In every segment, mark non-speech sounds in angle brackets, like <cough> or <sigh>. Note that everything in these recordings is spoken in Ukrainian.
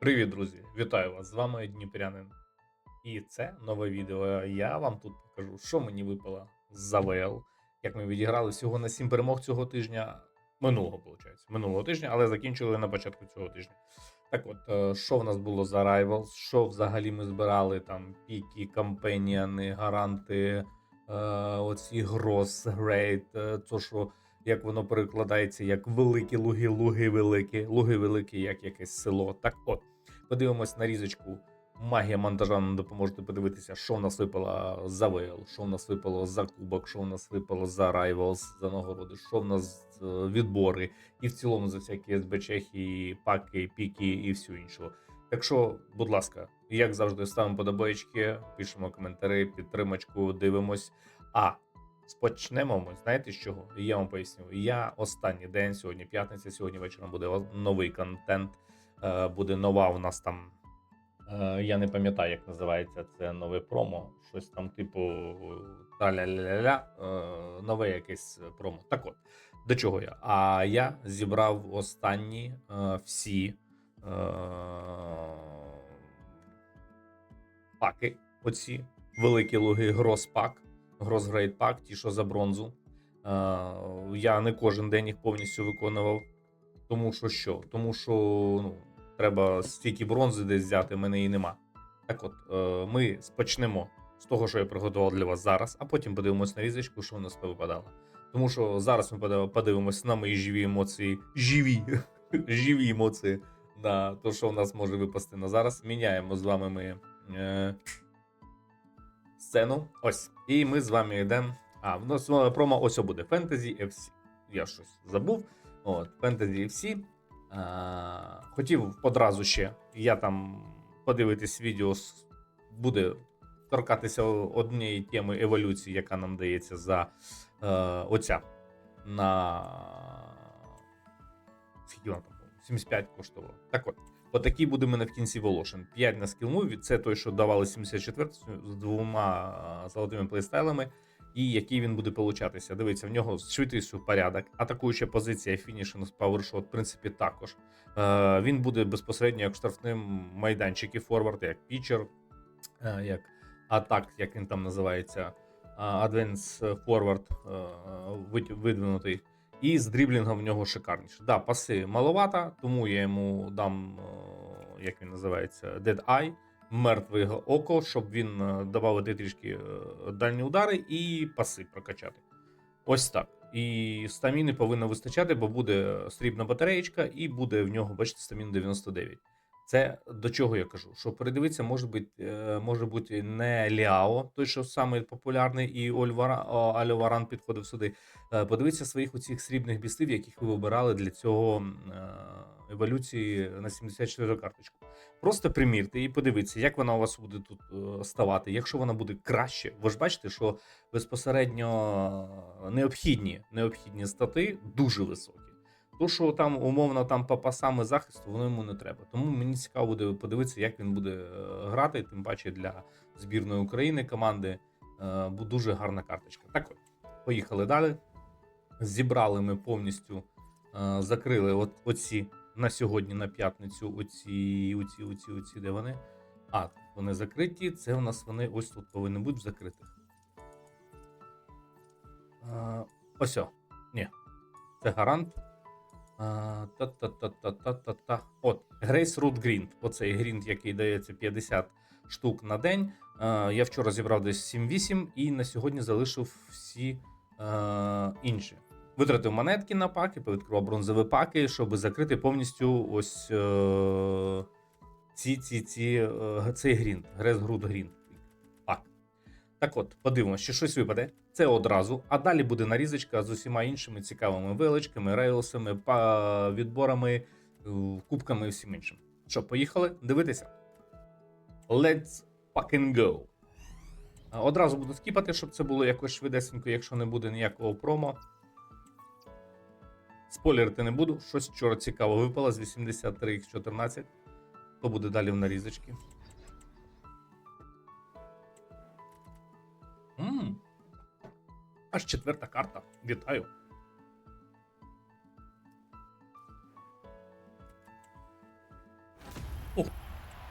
Привіт, друзі! Вітаю вас! З вами Дніпрянин. І це нове відео. Я вам тут покажу, що мені випало з АВЛ, як ми відіграли всього на 7 перемог цього тижня. Минулого, виходить, минулого тижня, але закінчили на початку цього тижня. Так от, е, що в нас було за Rivals, що взагалі ми збирали там піки, кампеніани, гаранти, е, оці гроз, грейт, е, то що як воно перекладається як великі луги, луги великі, луги великі, як якесь село. Так от, подивимось на різочку. Магія монтажа нам допоможе подивитися, що в нас випало за ВЛ, що в нас випало за кубок, що в нас випало за Rivals, за нагороди, що в нас е, відбори, і в цілому за всякі СБЧхи, паки, піки і все іншого. Так що, будь ласка, як завжди, ставимо подобаєчки, пишемо коментарі, підтримочку, дивимось. А Спочнемо ми, знаєте з чого? Я вам поясню. Я останній день, сьогодні п'ятниця, сьогодні вечором буде новий контент. Е, Буде нова у нас там. е, Я не пам'ятаю, як називається це нове промо. Щось там, типу та-ля-ля-ля, е, нове якесь промо. Так от, до чого я? А я зібрав останні всі паки. Оці великі луги Гроспак. Гросгрейд пак, ті, що за бронзу. Я не кожен день їх повністю виконував. Тому що що? Тому що ну, треба стільки бронзи десь взяти, в мене її нема. Так от, е, ми спочнемо з того, що я приготував для вас зараз, а потім подивимось на різочку, що у нас випадало. Тому що зараз ми подивимось на мої живі емоції. Живі! <laughs> живі емоції на те, що в нас може випасти на зараз. Міняємо з вами ми. Е, сцену. Ось. І ми з вами йдемо. А, в нас е, промо ось буде Fantasy FC. Я щось забув. От, Fantasy FC. А, хотів одразу ще. Я там подивитись відео буде торкатися однієї теми еволюції, яка нам дається за е, оця на скільки вона там була? 75 коштувала. Так от. Отакий буде мене в кінці Волошин. 5 на скілмуві. Це той, що давали 74 з двома золотими плейстайлами. І який він буде получатися. Дивіться, в нього швидкість в порядок, атакуюча позиція, фінішинг з павершот, в принципі, також. Е, він буде безпосередньо як штрафним майданчик і форвард, як пічер, е, як атак, як він там називається, адвенс форвард видвинутий. І з дріблінгом в нього шикарніше. Да, паси маловато, тому я йому дам, е, як він називається, Dead Eye, мертве око, щоб він е, додати трішки е, дальні удари і паси прокачати. Ось так. І стаміни повинно вистачати, бо буде срібна батареєчка, і буде в нього, бачите, стамін 99. Це до чого я кажу? Що передивитися може бути, е, може бути не Ліао, той, що самий популярний, і Ольвара, о, Альоваран підходив сюди. Е, Подивіться своїх оцих срібних бістів, яких ви вибирали для цього е, еволюції на 74 карточку. Просто примірте і подивіться, як вона у вас буде тут е, ставати. Якщо вона буде краще, ви ж бачите, що безпосередньо необхідні, необхідні стати дуже високі. То, що там умовно там по захисту, воно йому не треба. Тому мені цікаво буде подивитися, як він буде е, грати, тим паче для збірної України команди. Е, бу- Дуже гарна карточка. Так от, поїхали далі. Зібрали ми повністю, е, закрили от, оці на сьогодні, на п'ятницю, оці, оці, оці, оці, де вони. А, вони закриті. Це у нас вони ось тут повинні бути в закритих. Е, ось. Ні. Це гарант. А, Та-та-та-та-та-та-та. От, Grace Root Grind. Оцей грінд, який дається 50 штук на день. А, Я вчора зібрав десь 7-8 і на сьогодні залишив всі е, інші. Витратив монетки на паки, повідкривав бронзові паки, щоб закрити повністю ось е, ці, ці, ці, е, цей грінд. Root Grind. Пак. Так от, подивимося, чи щось випаде. Це одразу. А далі буде нарізочка з усіма іншими цікавими величками, рейлсами, відборами, е, кубками і всім іншим. Що, поїхали? Дивитися? Let's fucking go. Одразу буду скіпати, щоб це було якось швидесенько, якщо не буде ніякого промо. Спойлерити не буду. Щось вчора цікаво випало з 83 x 14 То буде далі в нарізочці. М, Аж четверта карта. Вітаю. О,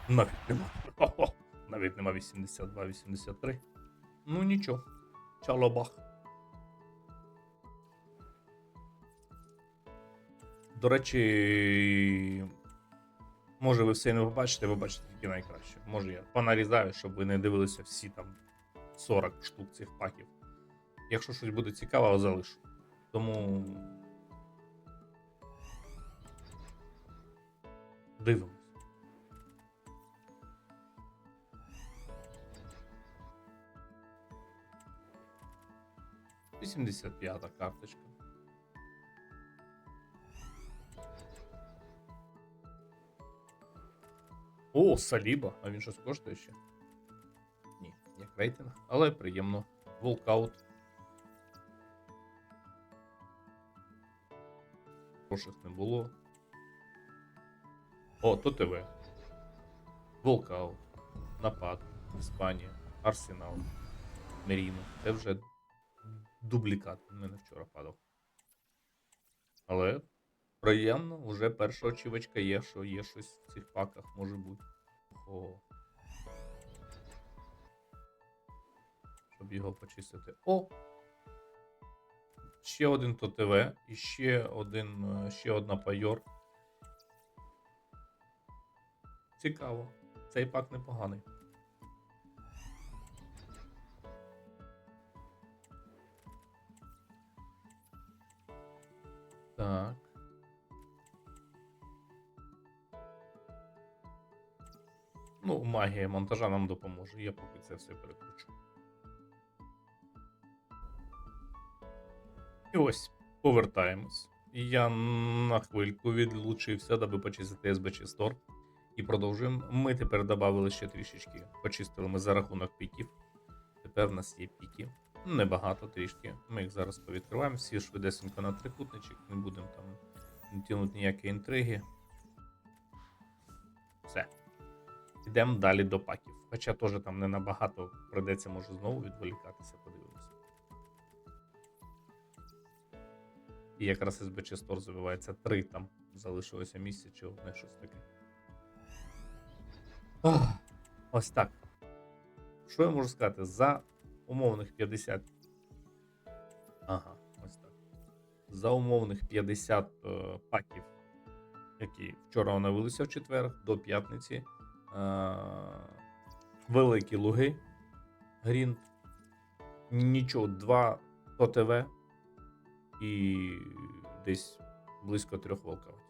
навіть нема. Хо-хо, навіть нема 82-83. Ну нічого. Чалобах. До речі, може ви все не побачите, ви бачите тільки найкраще. Може я понарізаю, щоб ви не дивилися всі там 40 штук цих паків. Якщо щось буде цікаво, залишу. Тому. Дивимось. Вісімдесят п'ята карточка. О, Саліба, а він щось коштує ще? Ні, як рейтинг, але приємно. Волкаут. Гроших не було. О, то ТВ. Волкаут. Напад. Іспанія. Арсенал. Меріно. Це вже дублікат. У мене вчора падав. Але приємно, вже перша очівочка є, що є щось в цих паках може бути. О. Щоб його почистити. О! Ще один ТОТВ і ще один, е, ще одна пайор. Цікаво. Цей пак непоганий. Так. Ну, магія монтажа нам допоможе. Я поки це все перекручу. І ось повертаємось. Я на хвильку відлучився, даби почистити SBC Store. І продовжуємо. Ми тепер додали ще трішечки. Почистили ми за рахунок піків. Тепер в нас є піки. Небагато трішки. Ми їх зараз повідкриваємо. Всі швидесенько на трикутничок. Не будемо там тягнути ніякі інтриги. Все. Йдемо далі до паків. Хоча теж там не набагато придеться, може знову відволікатися, подивимося. І якраз SBC Store забивається 3 там. Залишилося місце чи одне щось таке. Ах, Ось так. Що я можу сказати? За умовних 50. Ага, ось так. За умовних 50 е, паків, які вчора оновилися в четвер до п'ятниці. Е, великі луги. Грінт. Нічого, 2 ТОТВ і десь близько трьох волкаутів.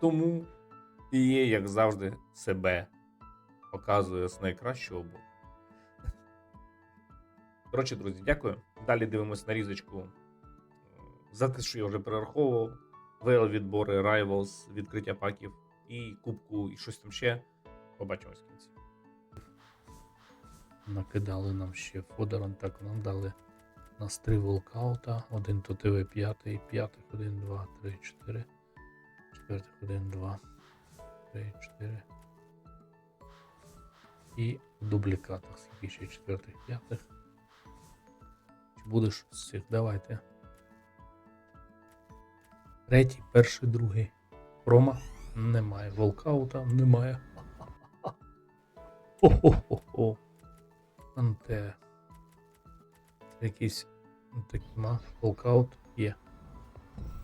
Тому і є, як завжди, себе показує з найкращого боку. Коротше, друзі, дякую. Далі дивимось на різочку. Е, За те, що я вже перераховував. ВЛ відбори, Rivals, відкриття паків і кубку, і щось там ще. Побачимось в кінці. Накидали нам ще фодерон, так нам дали нас три волкаута, один то ТВ п'ятий, п'ятих, один, два, три, чотири, четвертих, один, два, три, чотири. І в дублікатах, скільки ще четвертих, п'ятих. Чи будеш з цих? Давайте. Третій, перший, другий. Прома немає. Волкаута немає. <laughs> Хо-хо-хо-хо. Анте. Якийсь такий ма. Волкаут є.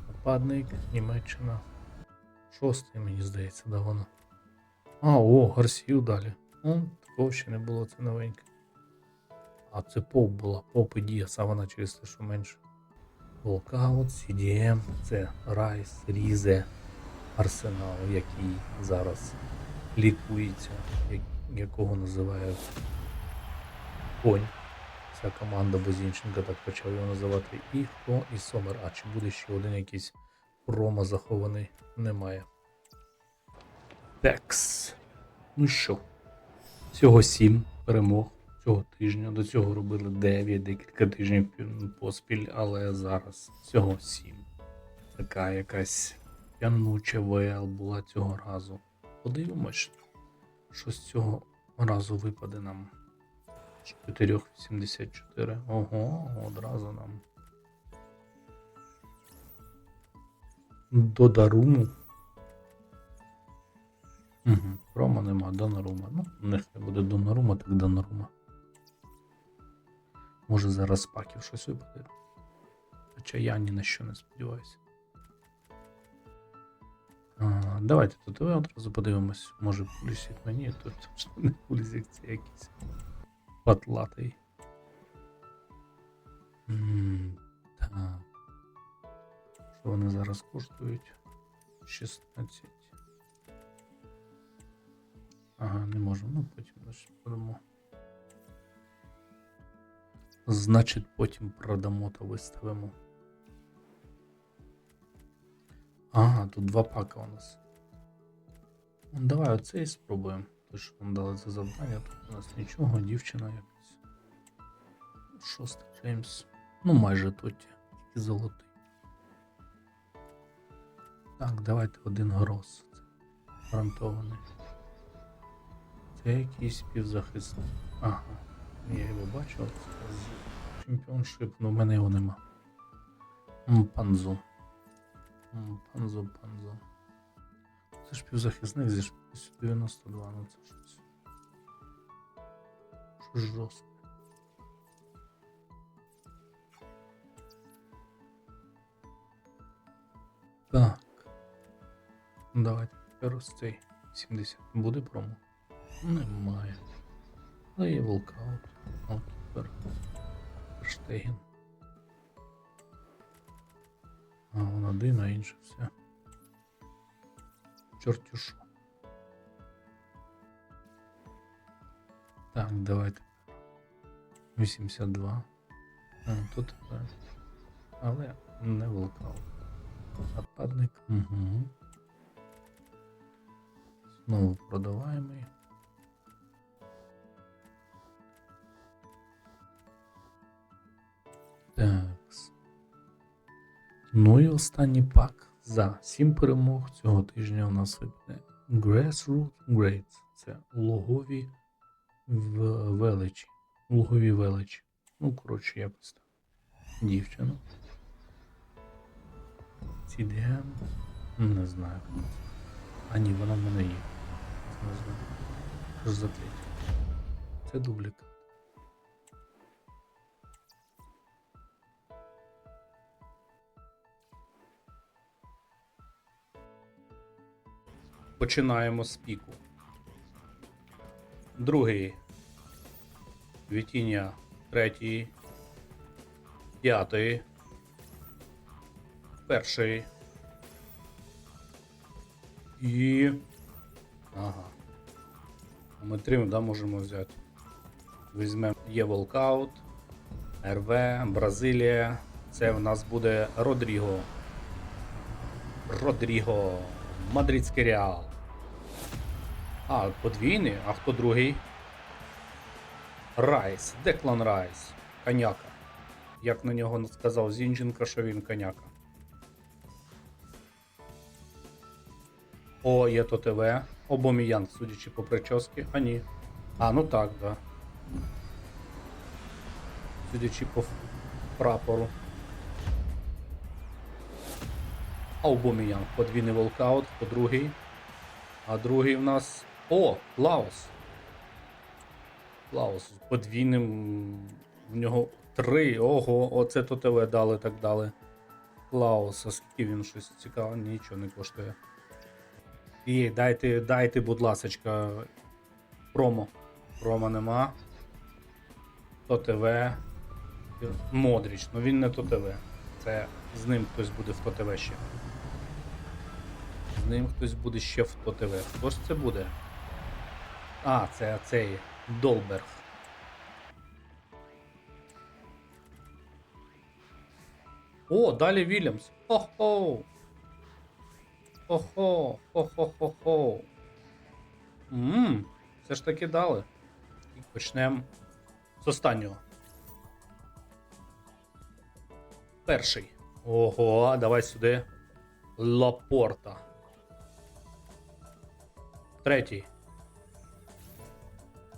Нападник, Німеччина. Шостий, мені здається, да воно. А, о, Гарсію далі. Ну, такого ще не було, це новеньке. А це поп була, поп і Діас, а вона через те, що менше. Волкаут, CDM, це Райс, Різе, Арсенал, який зараз лікується, якого називають Конь. Ця команда Бозінченка так почав його називати. І хто? І Сомер. А чи буде ще один якийсь промо захований? Немає. Текс. Ну що? Всього 7 перемог цього тижня. До цього робили 9 декілька тижнів поспіль, але зараз всього 7. Така якась тянуча ВЛ була цього разу. Подивимось, що з цього разу випаде нам. 4,84. Ого, одразу нам. До Даруму. Угу. Рома нема, Донарума. Ну, нехай буде Донарума, так Донарума. Може зараз з паків щось випаде. Хоча я ні на що не сподіваюся. Давайте тут одразу подивимось. Може пулісік мені тут не пулісік, це якийсь патлатий. Що вони зараз коштують? 16. Ага, не можемо. Ну, потім продамо. Значить, потім продамо та виставимо. Ага, тут два пака у нас. Ну, Давай оцей спробуємо. Те, що нам дали за завдання, тут у нас нічого, дівчина якась. Шостий Джеймс. Ну, майже тоті, тільки золотий. Так, давайте один гроз. Це гарантований. Це якийсь півзахисник. Ага. Я його бачив. Це чемпіоншип, але в мене його нема. Панзу. М, Панзу, панзу. Це ж півзахисник зі швидкістю 92, ну це щось. Щось жорстке. Так. Давайте тепер ось цей 70 буде промо. Немає. Ну є волкаут. Голкіпер. Штеген. А он один, а інше все. Чортю. Так, давайте. 82. А, тут. е, Але не волкаут. Нападник. Угу. Знову продаваємий. Такс. Ну і останній пак за 7 перемог цього тижня у нас випаде Grassroot Grades. Це логові величі. Логові величі. Ну, коротше, якось так. Дівчину. CDM. Не знаю. А ні, вона в мене є. Не знаю. Що за третя? Це дублікат. Починаємо з піку. Другий. Вітіння. Третій. П'ятий. Перший. І. Ага. Ми три да, можемо взяти. Візьмемо є Волкаут, РВ, Бразилія. Це в нас буде Родріго. Родріго. Мадридський Реал. А, подвійний? А хто другий? Райс. Деклан Райс. Коняка. Як на нього сказав Зінченко, що він коняка. О, є то ТВ. Обоміян, судячи по прически. А ні. А, ну так, да. Судячи по прапору. Аубоміян. Подвійний волкаут, хто другий. А другий в нас. О, Клаус. Клаус. З подвійним. В нього три. Ого, оце то ТВ дали, так дали. Клаус, а скільки він щось цікаве, нічого не коштує. І дайте, дайте, будь ласочка, промо. Промо нема. То ТВ. Модріч, ну він не то ТВ. Це з ним хтось буде в ТО-ТВ ще. З ним хтось буде ще в ТО-ТВ. Хто ж це буде? А, це цей Долберг. О, далі Вільямс. Хо-хо! Хо-хо! Хо-хо-хо-хо! Ммм, все ж таки дали. І почнемо з останнього. Перший. Ого, давай сюди. Лапорта. Третій.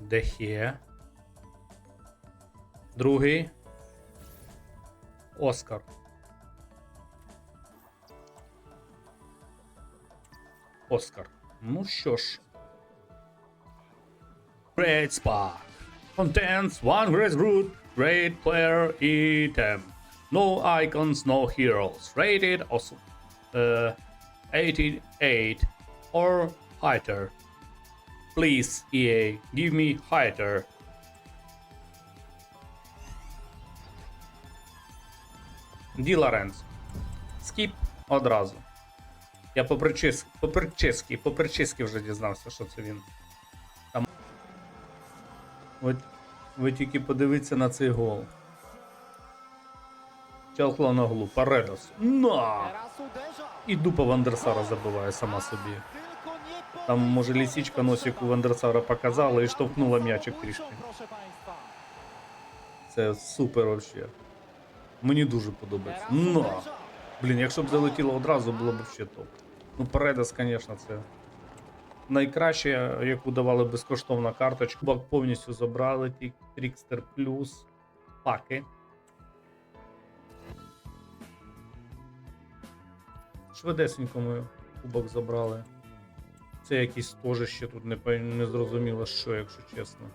Дехе. Другий. Оскар. Оскар. Ну що ж, Great spot. Contains one great root, great player item. No icons, no heroes. Rated awesome. Uh, 88 or higher. Please, EA, give me higher. Ді Лоренцо. Скіп одразу. Я по причис... по причиски, по причиски вже дізнався, що це він. Там. От ви тільки подивіться на цей гол. Челхла на глу, Паредос. На! І дупа Вандерсара забиває сама собі. Там, може, лісічка носик у Вандерсара показала і штовхнула м'ячик трішки. Це супер вообще. Мені дуже подобається. Uderza. Блін, якщо б залетіло одразу, було б ще топ. Ну, Паредес, звісно, це найкраще, яку давали безкоштовна карточка. Бак повністю забрали, Трікстер плюс, паки. Швидесенько ми кубок забрали. Це якісь теж ще тут не, не зрозуміло, що, якщо чесно.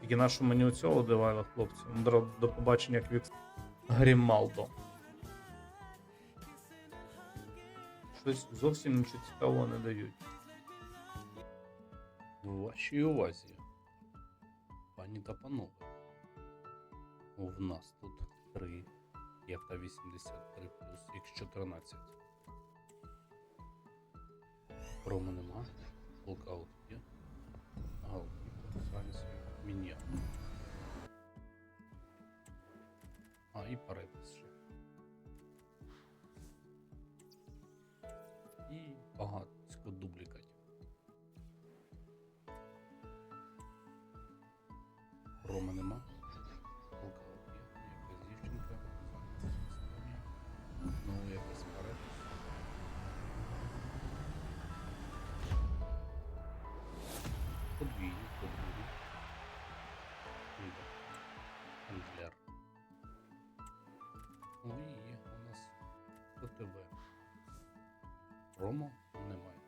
Тільки нашу мені оцього давали, хлопці. До, до побачення квікс. Грімалдо. Щось зовсім нічого цікавого не дають. В вашій увазі, пані та панове, в нас тут 3 євта 83 плюс Х14. Промо нема, локаут є, галкіпер, Франція, Мін'я. А, і Паретес ще. І багатько Ромо немає.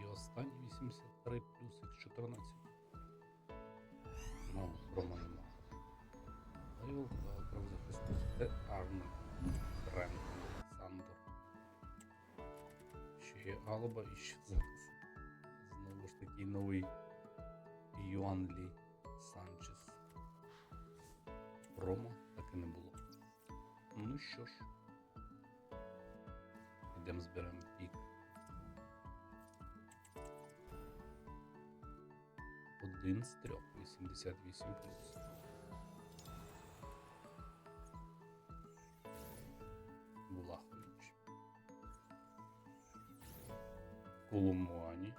І останній 83 плюс Х14. Ну, Рома нема. Лейвел правозахисник. Це Арне. Трент. Сандер. Ще є Алаба і ще зараз. Знову ж таки новий Юанлі Санчес. Що ж. Йдемо зберемо пік. Один з трьох, 88 плюс. Булахович. Колумуані.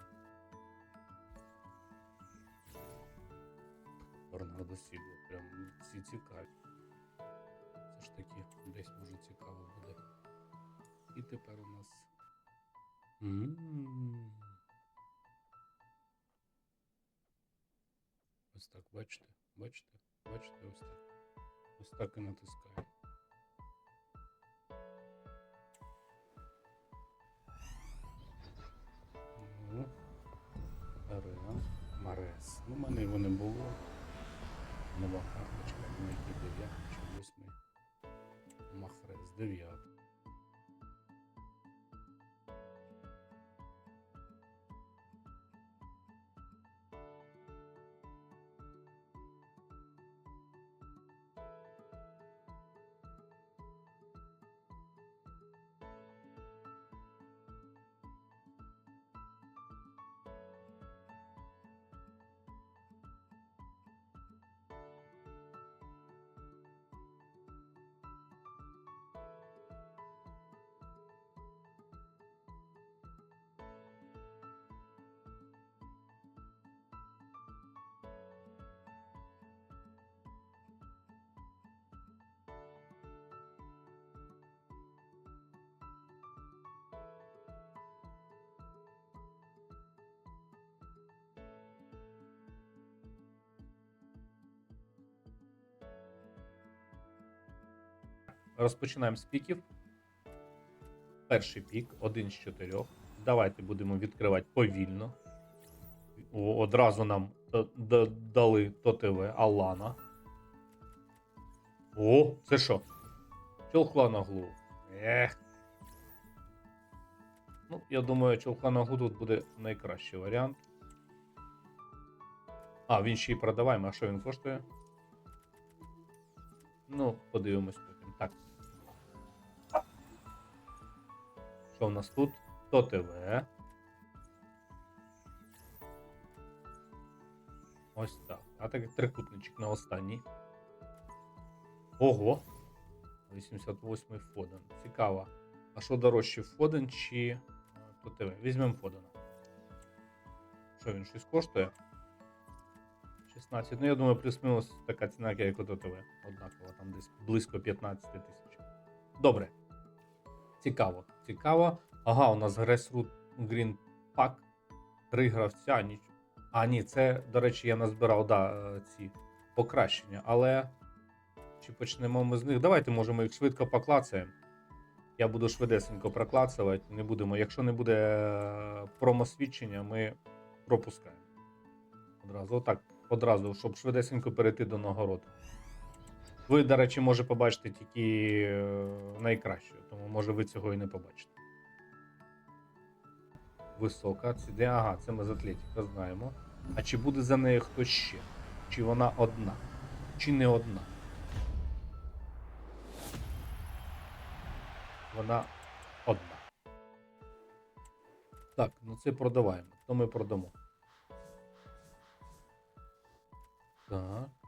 Бернардо Сілва. Прям всі цікаві. Ж таки десь може цікаво буде. І тепер у нас. М. Ось так, бачите? Бачите? Бачите, ось так. Ось так і натискаю. Ну, Арена, Марес. Ну, мене його не було. Карточка, Махрес 9. Розпочинаємо з піків. Перший пік, один з чотирьох. давайте будемо відкривати повільно. Одразу нам дали ТОТВ Алана. О, це що? Чолкла на голову. Ех. Ну, я думаю, чолка на голову тут буде найкращий варіант. А, він ще й продаваємо. А що він коштує? Ну, подивимось Що в нас тут? То ТВ. Ось так. А так трикутничок на останній. Ого! 88-й Фоден. Цікаво. А що дорожче Фоден чи е, то ТВ? Візьмемо Фодена. Що він щось коштує? 16. Ну, я думаю, плюс-мінус така ціна, як у ТВ. Однаково, там десь близько 15 тисяч. Добре. Цікаво. Цікаво. Ага, у нас Grassroot Green Pack. Три гравця. Ніч... А, ні, це, до речі, я назбирав да, е, ці покращення, але. Чи почнемо ми з них? Давайте, може, ми їх швидко поклацаємо. Я буду швидесенько проклацувати. Не будемо. Якщо не буде е, промосвідчення, ми пропускаємо. Одразу, отак, одразу, щоб швидесенько перейти до нагород. Ви, до речі, може побачите тільки е, найкраще, тому може ви цього і не побачите. Висока. Це? Ага, це ми з Атлетіка знаємо. А чи буде за нею хтось ще? Чи вона одна? Чи не одна? Вона одна. Так, ну це продаваємо. То ми продамо. Так.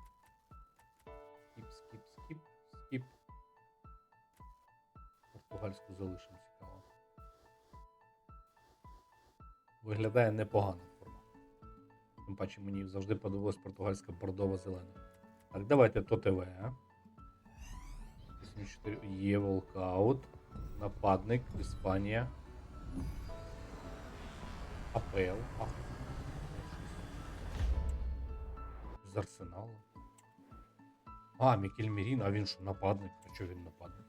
Залишимо цікаво. Виглядає непогано формат. Тим паче мені завжди подобалась португальська бордова зелена. Так, давайте то ТВ. 84 є волкаут. Нападник, Іспанія. АПЛ. З Арсеналу. А, Мікель Мірін, а він що, нападник? А чого він нападник?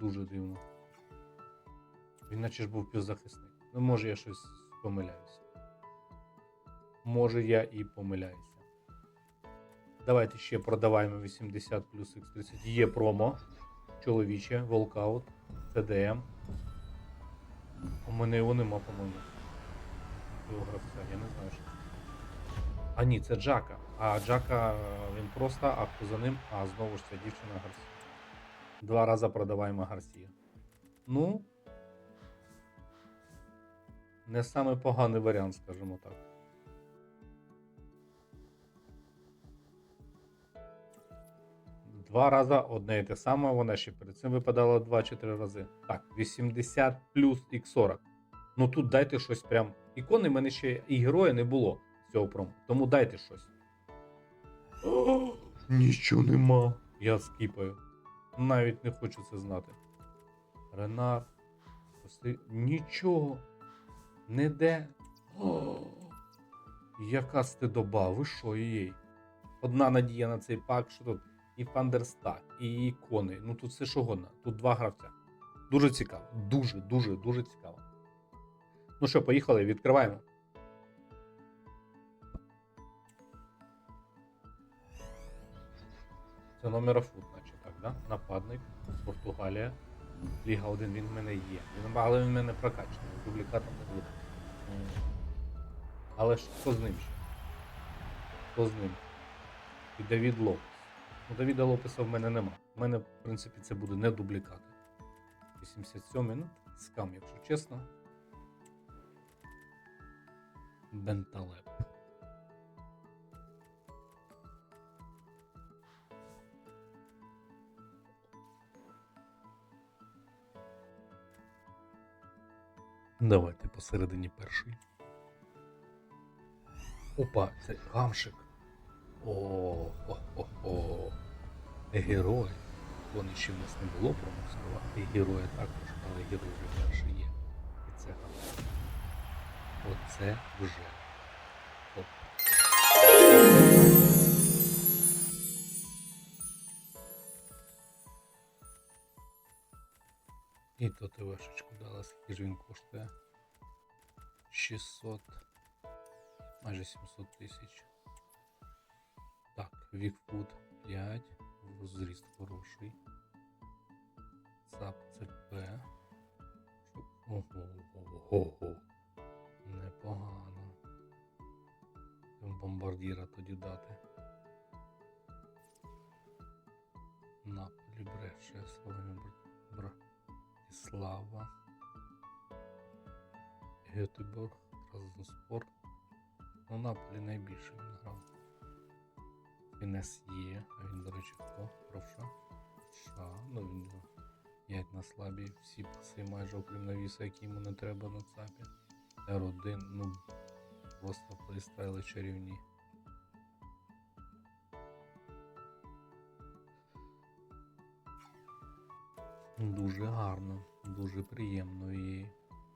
Дуже дивно. Він наче ж був півзахисник. Ну, може я щось помиляюся. Може я і помиляюся. Давайте ще продаваємо 80 плюс X30. Є промо. Чоловіче, волкаут, CDM. У мене його нема, по-моєму. Цього гравця, я не знаю, що. А ні, це Джака. А Джака е, він просто, а хто за ним? А, знову ж це дівчина Гарсія. Два рази продаваємо Гарсія. Ну. Не самий поганий варіант, скажімо так. Два рази одне і те саме, вона ще перед цим випадала 2-4 рази. Так, 80 плюс X40. Ну тут дайте щось прям. Ікони в мене ще і героя не було з цього промо. Тому дайте щось. Нічого нема. Я скіпаю. Навіть не хочу це знати. Ренар. Нічого. Не де. Яка стидоба, ви що їй? Одна надія на цей пак, що тут і Фандерстак, і ікони. Ну тут все що годно. Тут два гравця. Дуже цікаво. Дуже, дуже, дуже цікаво. Ну що, поїхали, відкриваємо. Це номера фут, наче да? Нападник, Португалія. Ліга 1 він в мене є. Він, але він в мене прокачаний, дублікатом не буде. Але ж хто з ним ще? Хто з ним? І Давід Лопес. Ну, Давіда Лопеса в мене нема. У мене, в принципі, це буде не дублікати. 87 ну, скам, якщо чесно. Бенталеп. Давайте посередині перший. Опа, це гамшик. О, о, о, о. Герой. Вони ще в нас не було про Москва. І герої також, але герой вже перший є. І це гамшик. Оце вже. І то ТВшечку дала, скільки ж він коштує. 600. Майже 700 тисяч. Так, Вікфуд 5. Зріст хороший. САП ЦП. Ого, ого, ого. Непогано. Бомбардіра тоді дати. Наполі Бреше, Словенія Братислава. Гетеборг, Транспорт. Ну, Наполі найбільше він грав. Фінес є, а він, до речі, хто? Правша? Ша, ну він його 5 на слабі, всі паси майже окрім навіса, які йому не треба на цапі. R1, ну просто фристайли чарівні. Дуже гарно, дуже приємно і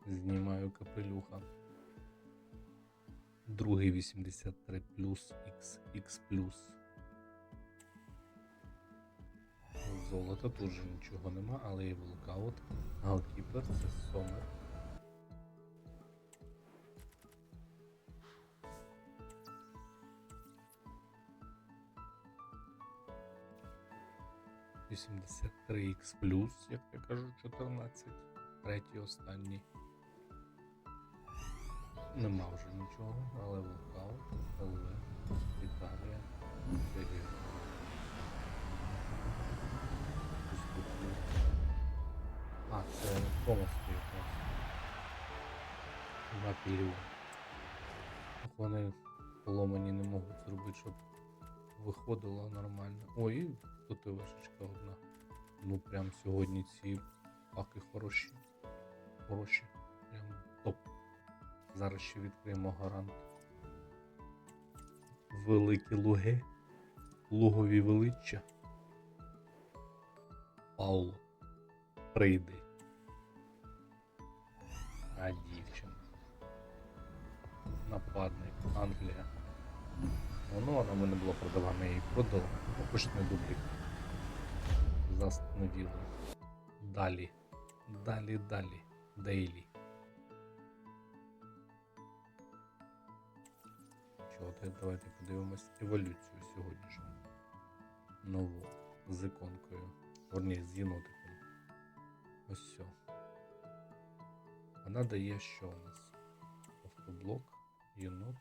знімаю капелюха. Другий 83 плюс XX плюс. Золота тут нічого нема, але є волкаут. Галкіпер це Сомер. Вісімдесят три X плюс, як я кажу, 14. Третій останній. Нема вже нічого, але волкаут, ЛВ, Італія, Італія. А, це помости якраз. На пірю. Вони поломані не можуть зробити, щоб виходило нормально. Ой, тут і вишечка одна. Ну прям сьогодні ці паки хороші. Хороші. Прям топ. Зараз ще відкриємо гарант. Великі луги. Лугові величчя. Пауло. Прийди. А дівчина. Нападник. Англія. Воно вона мене була продавана, я її продала. Ну, хоч не дублік. Застановіло. Далі. Далі, далі. Дейлі. Чого ти? Давайте подивимось еволюцію сьогоднішню. Нову. З іконкою. Верні, з єнотиком. Ось все. Вона дає що у нас? Автоблок, єнот.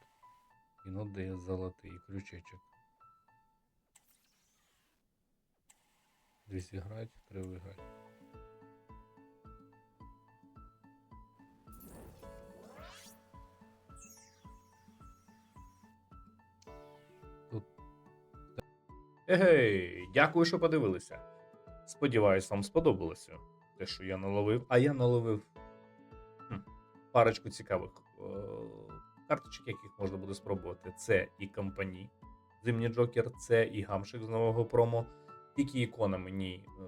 Єнот дає золотий ключечок. Дві зіграть, три виграти. Тут Егей, дякую, що подивилися. Сподіваюсь, вам сподобалося те, що я наловив. А я наловив хм, парочку цікавих е- карточок, яких можна буде спробувати. Це і компаній, Зимній Джокер, це і гамшик з нового промо. Тільки ікона мені е-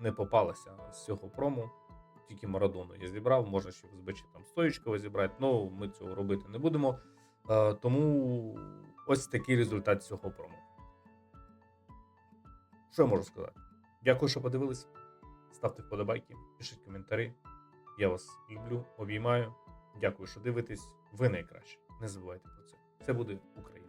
не попалася з цього промо. Тільки Марадону я зібрав, можна ще СБЧ там стоїчково зібрати, але ми цього робити не будемо. Е, тому ось такий результат цього промо. Що я можу сказати? Дякую, що подивились. Ставте вподобайки, пишіть коментарі. Я вас люблю, обіймаю. Дякую, що дивитесь. Ви найкраще. Не забувайте про це. Це буде Україна.